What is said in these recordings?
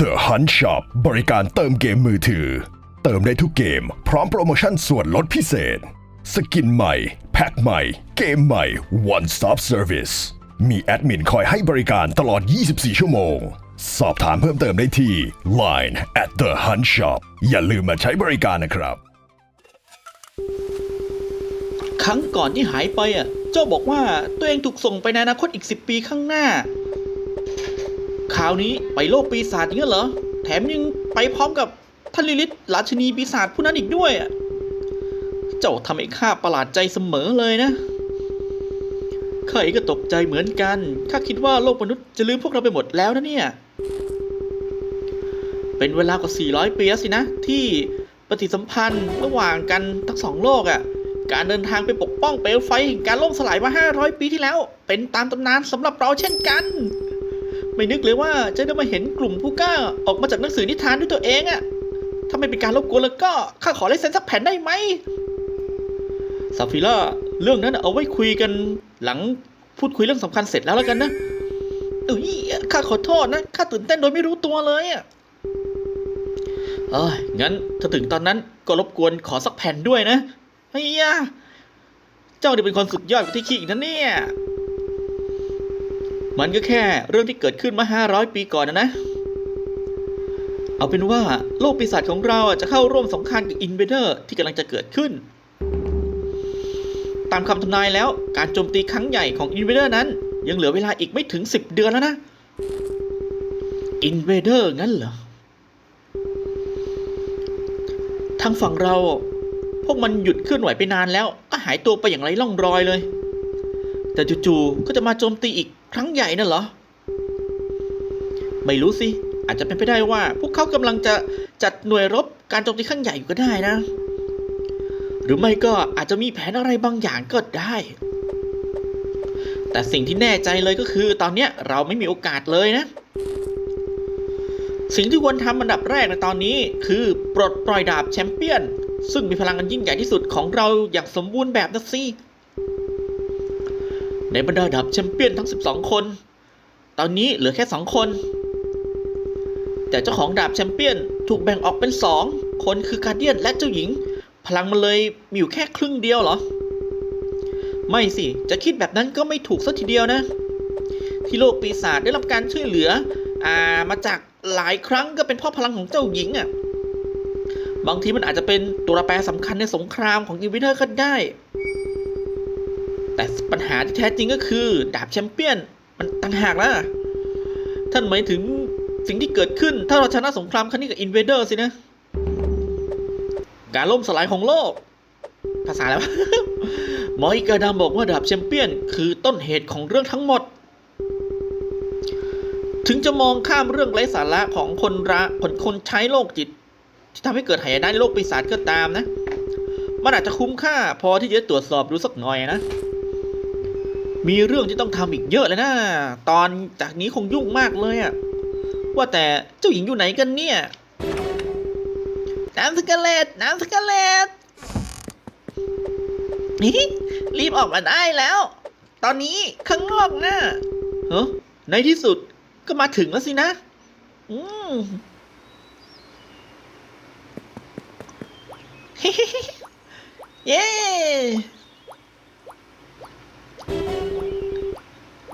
The Hunt Shop บริการเติมเกมมือถือ เติมได้ทุกเกม พร้อมโปรโมชั่นส่วนลดพิเศษ สกินใหม่ แพ็คใหม่ เกมใหม่ One Stop Service มีแอดมินคอยให้บริการตลอด 24 ชั่วโมง สอบถามเพิ่มเติมได้ที่ Line at the Hunt Shop อย่าลืมมาใช้บริการนะครับ ครั้งก่อนที่หายไปอะ เจ้าบอกว่าตัวเองถูกส่งไปในอนาคตอีกสิบปีข้างหน้าาวนี้ไปโลกปีศาจอย่างนั้นเหรอ แถมยังไปพร้อมกับท่านลิลิตราชินีปีศาจผู้นั้นอีกด้วย เจ้าทำให้ข้าประหลาดใจเสมอเลยนะ ข้าเองก็ตกใจเหมือนกัน ข้าคิดว่าโลกมนุษย์จะลืมพวกเราไปหมดแล้วนะเนี่ย เป็นเวลากว่า 400 ปีแล้วสินะ ที่ปฏิสัมพันธ์ระหว่างกันทั้งสองโลกอะ่ะ การเดินทางไปปกป้องเปลวไฟแห่งการล่มสลายมา 500 ปีที่แล้ว เป็นตามตำนานสำหรับเราเช่นกัน ไม่นึกเลยว่าจะได้มาเห็นกลุ่มผู้กล้าออกมาจากหนังสือนิทานด้วยตัวเองอะถ้าไม่เป็นการรบกวนแล้วก็ข้าขอลายเซ็นสักแผ่นได้ไหมซาฟิล่าเรื่องนั้นเอาไว้คุยกันหลังพูดคุยเรื่องสำคัญเสร็จแล้วแล้วกันนะเอ้ยข้าขอโทษนะข้าตื่นเต้นโดยไม่รู้ตัวเลยอะเอ้ยงั้นถ้าถึงตอนนั้นก็รบกวนขอสักแผ่นด้วยนะเฮียเจ้านี่เป็นคนสุดยอดกว่าที่คิดอีกนะเนี่ย มันก็แค่เรื่องที่เกิดขึ้นมาห้าร้อยปีก่อนนะนะ เอาเป็นว่าโลกปีศาจของเราจะเข้าร่วมสงครามกับอินเวเดอร์ที่กำลังจะเกิดขึ้น ตามคำทำนายแล้วการโจมตีครั้งใหญ่ของอินเวเดอร์นั้น ยังเหลือเวลาอีกไม่ถึง 10 เดือนแล้วนะอินเวเดอร์งั้นเหรอ ทางฝั่งเรา พวกมันหยุดเคลื่อนไหวไปนานแล้วก็หายตัวไปอย่างไรล่องรอยเลย แต่จู่ๆก็จะมาโจมตีอีก ครั้งใหญ่นั่นเหรอ ไม่รู้สิ อาจจะเป็นไปได้ว่า พวกเขากำลังจะจัดหน่วยรบการโจมตีครั้งใหญ่อยู่ก็ได้นะ หรือไม่ก็อาจจะมีแผนอะไรบางอย่างก็ได้ แต่สิ่งที่แน่ใจเลยก็คือ ตอนเนี้ยเราไม่มีโอกาสเลยนะ สิ่งที่ควรทำอันดับแรกในตอนนี้คือปลดปล่อยดาบแชมเปี้ยน ซึ่งมีพลังอันยิ่งใหญ่ที่สุดของเราอย่างสมบูรณ์แบบนะสิ ในบรรดาดาบแชมเปี้ยนทั้ง 12 คน ตอนนี้เหลือแค่ 2 คน แต่เจ้าของดาบแชมเปี้ยนถูกแบ่งออกเป็น 2 คนคือการเดียนและเจ้าหญิง พลังมันเลยมีอยู่แค่ครึ่งเดียวเหรอ ไม่สิ จะคิดแบบนั้นก็ไม่ถูกสักทีเดียวนะ ที่โลกปีศาจได้รับการช่วยเหลือ อ่ามาจากหลายครั้งก็เป็นเพ่อพลังของเจ้าหญิงอะ่ะบางทีมันอาจจะเป็นตัวแปรสำคัญในสงครามของอินวิเทอร์ก็ได้ แต่ปัญหาที่แท้จริงก็คือ ดาบแชมเปี้ยนมันต่างหากล่ะท่านหมายถึงสิ่งที่เกิดขึ้น ถ้าเราชนะสงครามครั้งนี้กับอินเวเดอร์สินะ การล่มสลายของโลก ภาษาแล้วหมออิกาดามบอกว่าดาบแชมเปี้ยน คือต้นเหตุของเรื่องทั้งหมด ถึงจะมองข้ามเรื่องไร้สาระของคนระคนคนใช้โลกจิต ที่ทำให้เกิดหายนะในโลกปีศาจก็ตามนะ มันอาจจะคุ้มค่าพอที่จะตรวจสอบดูสักหน่อยนะ มีเรื่องที่ต้องทำอีกเยอะเลยนะ ตอนจากนี้คงยุ่งมากเลยอะว่าแต่เจ้าหญิงอยู่ไหนกันเนี่ย น้ำสกเลตน้ำสกเลตนี่รีบออกมาได้แล้ว ตอนนี้ข้างนอกนะเฮ้ในที่สุดก็มาถึงแล้วสินะ อืมเย้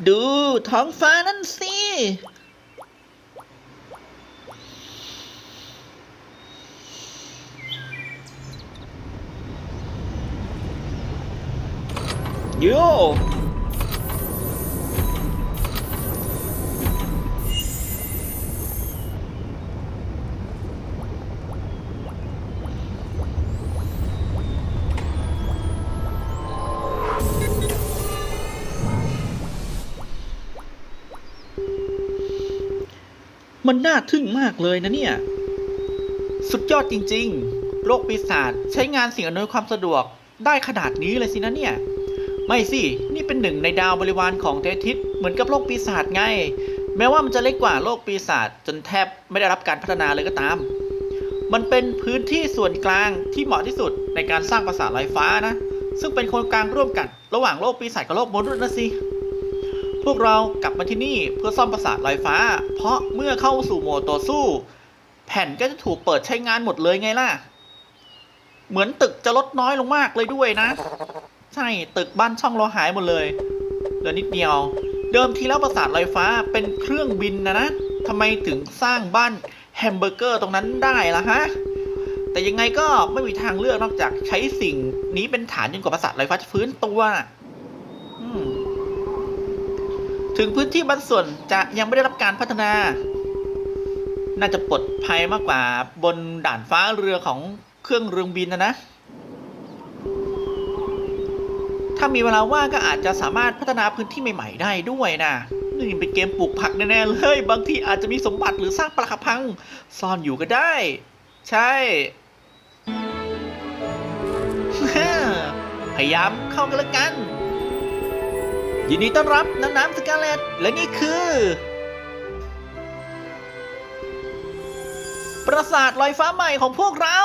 ดูท้องฟ้านั่นสิ โย่ มันน่าทึ่งมากเลยนะเนี่ย สุดยอดจริงๆ โลกปีศาจใช้งานสิ่งอำนวยความสะดวกได้ขนาดนี้เลยสินะเนี่ย ไม่สิ นี่เป็นหนึ่งในดาวบริวารของเททิศเหมือนกับโลกปีศาจไง แม้ว่ามันจะเล็กกว่าโลกปีศาจจนแทบไม่ได้รับการพัฒนาเลยก็ตาม มันเป็นพื้นที่ส่วนกลางที่เหมาะที่สุดในการสร้างปราสาทลอยฟ้านะ ซึ่งเป็นครงการร่วมกัน ระหว่างโลกปีศาจกับโลกมนุษย์นะสิ พวกเรากลับมาที่นี่เพื่อซ่อมปราสาทลอยฟ้า เพราะเมื่อเข้าสู่โหมดต่อสู้ แผ่นก็จะถูกเปิดใช้งานหมดเลยไงล่ะ เหมือนตึกจะลดน้อยลงมากเลยด้วยนะ ใช่ตึกบ้านช่องเราหายหมดเลยเหลือนิดเดียว เดิมทีแล้วปราสาทลอยฟ้าเป็นเครื่องบินนะนะทำไมถึงสร้างบ้านแฮมเบอร์เกอร์ตรงนั้นได้ล่ะฮะแต่ยังไงก็ไม่มีทางเลือกนอกจากใช้สิ่งนี้เป็นฐานจนกว่าปราสาทลอยฟ้าจะฟื้นตัวน่ะอืม ถึงพื้นที่บางส่วนจะยังไม่ได้รับการพัฒนา น่าจะปลอดภัยมากกว่าบนด่านฟ้าเรือของเครื่องเรืองบินนะนะ ถ้ามีเวลาว่างก็อาจจะสามารถพัฒนาพื้นที่ใหม่ๆได้ด้วยนะนี่เป็นเกมปลูกผักแน่ๆเลย บางทีอาจจะมีสมบัติหรือสร้างปลาคาพังซ่อนอยู่ก็ได้ ใช่ พยายามเข้ากันล้วกัน ยินดีต้อนรับน้ำน้ำสกาเลตและนี่คือ ปราสาทลอยฟ้าใหม่ของพวกเรา